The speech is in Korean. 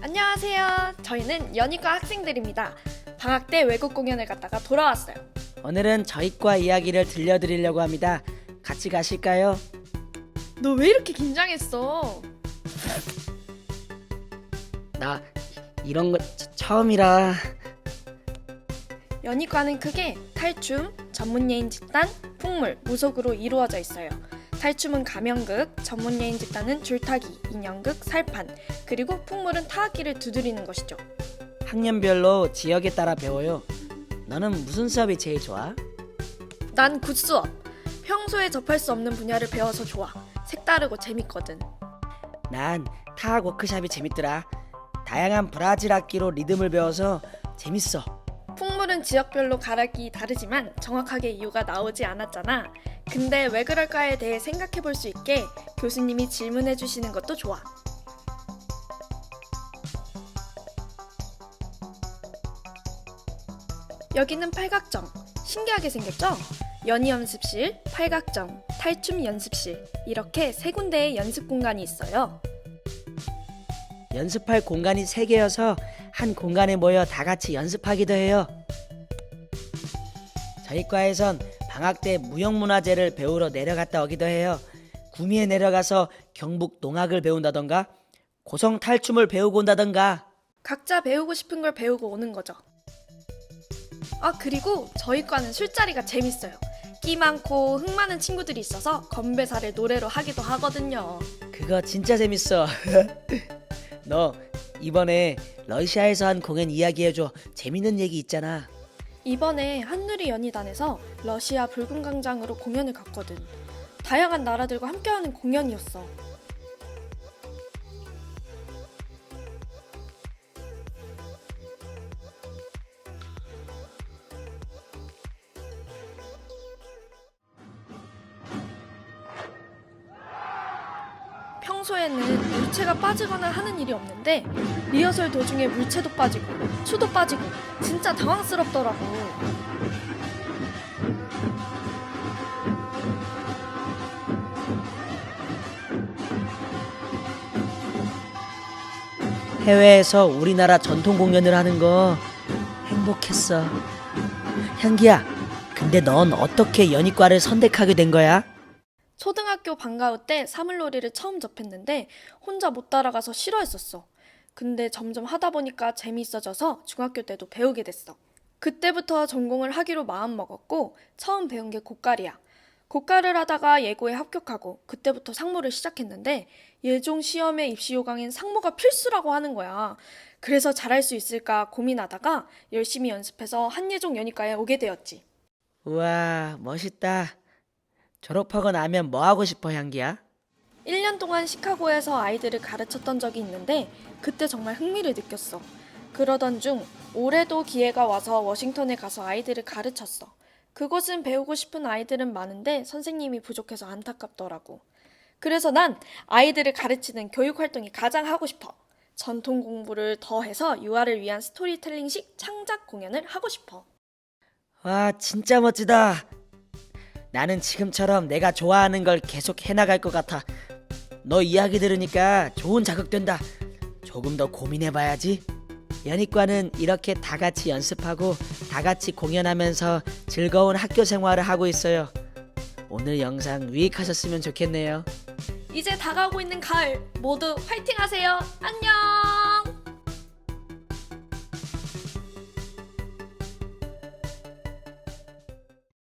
안녕하세요. 저희는 연희과 학생들입니다. 방학 때 외국 공연을 갔다가 돌아왔어요. 오늘은 저희과 이야기를 들려드리려고 합니다. 같이 가실까요? 너 왜 이렇게 긴장했어? 나 이런 거 처- 처음이라 연희과는 크게 탈춤, 전문예인 집단, 풍물, 무속으로 이루어져 있어요. 탈춤은 가면극, 전문 예인 집단은 줄타기, 인형극, 살판, 그리고 풍물은 타악기를 두드리는 것이죠. 학년별로 지역에 따라 배워요. 너는 무슨 수업이 제일 좋아? 난 굿수업. 평소에 접할 수 없는 분야를 배워서 좋아. 색다르고 재밌거든. 난 타악 워크샵이 재밌더라. 다양한 브라질 악기로 리듬을 배워서 재밌어. 풍물은 지역별로 가락이 다르지만 정확하게 이유가 나오지 않았잖아. 근데 왜 그럴까에 대해 생각해 볼 수 있게 교수님이 질문해 주시는 것도 좋아. 여기는 팔각정. 신기하게 생겼죠? 연희 연습실, 팔각정, 탈춤 연습실. 이렇게 세 군데의 연습 공간이 있어요. 연습할 공간이 세 개여서 한 공간에 모여 다 같이 연습하기도 해요. 저희 과에선 방학 때 무형문화재를 배우러 내려갔다 오기도 해요. 구미에 내려가서 경북 농악을 배운다던가 고성 탈춤을 배우고 온다던가 각자 배우고 싶은 걸 배우고 오는 거죠. 아, 그리고 저희 과는 술자리가 재밌어요. 끼 많고 흥 많은 친구들이 있어서 건배사를 노래로 하기도 하거든요. 그거 진짜 재밌어. 너 이번에 러시아에서 한 공연 이야기해줘. 재밌는 얘기 있잖아. 이번에 한누리 연희단에서 러시아 붉은 광장으로 공연을 갔거든. 다양한 나라들과 함께하는 공연이었어. 평소에는 물체가 빠지거나 하는 일이 없는데 리허설 도중에 물체도 빠지고 수도 빠지고 진짜 당황스럽더라고. 해외에서 우리나라 전통 공연을 하는 거 행복했어. 향기야, 근데 넌 어떻게 연희과를 선택하게 된 거야? 초등학교 방과후 때 사물놀이를 처음 접했는데 혼자 못 따라가서 싫어했었어. 근데 점점 하다 보니까 재미있어져서 중학교 때도 배우게 됐어. 그때부터 전공을 하기로 마음먹었고 처음 배운 게 곡갈이야. 곡갈을 하다가 예고에 합격하고 그때부터 상모를 시작했는데 예종 시험에 입시 요강엔 상모가 필수라고 하는 거야. 그래서 잘할 수 있을까 고민하다가 열심히 연습해서 한예종 연희과에 오게 되었지. 우와, 멋있다. 졸업하고 나면 뭐 하고 싶어, 향기야? 1년 동안 시카고에서 아이들을 가르쳤던 적이 있는데 그때 정말 흥미를 느꼈어. 그러던 중 올해도 기회가 와서 워싱턴에 가서 아이들을 가르쳤어. 그곳은 배우고 싶은 아이들은 많은데 선생님이 부족해서 안타깝더라고. 그래서 난 아이들을 가르치는 교육 활동이 가장 하고 싶어. 전통 공부를 더해서 유아를 위한 스토리텔링식 창작 공연을 하고 싶어. 와, 진짜 멋지다. 나는 지금처럼 내가 좋아하는 걸 계속 해나갈 것 같아. 너 이야기 들으니까 좋은 자극된다. 조금 더 고민해봐야지. 연희과는 이렇게 다 같이 연습하고 다 같이 공연하면서 즐거운 학교 생활을 하고 있어요. 오늘 영상 유익하셨으면 좋겠네요. 이제 다가오고 있는 가을 모두 화이팅 하세요.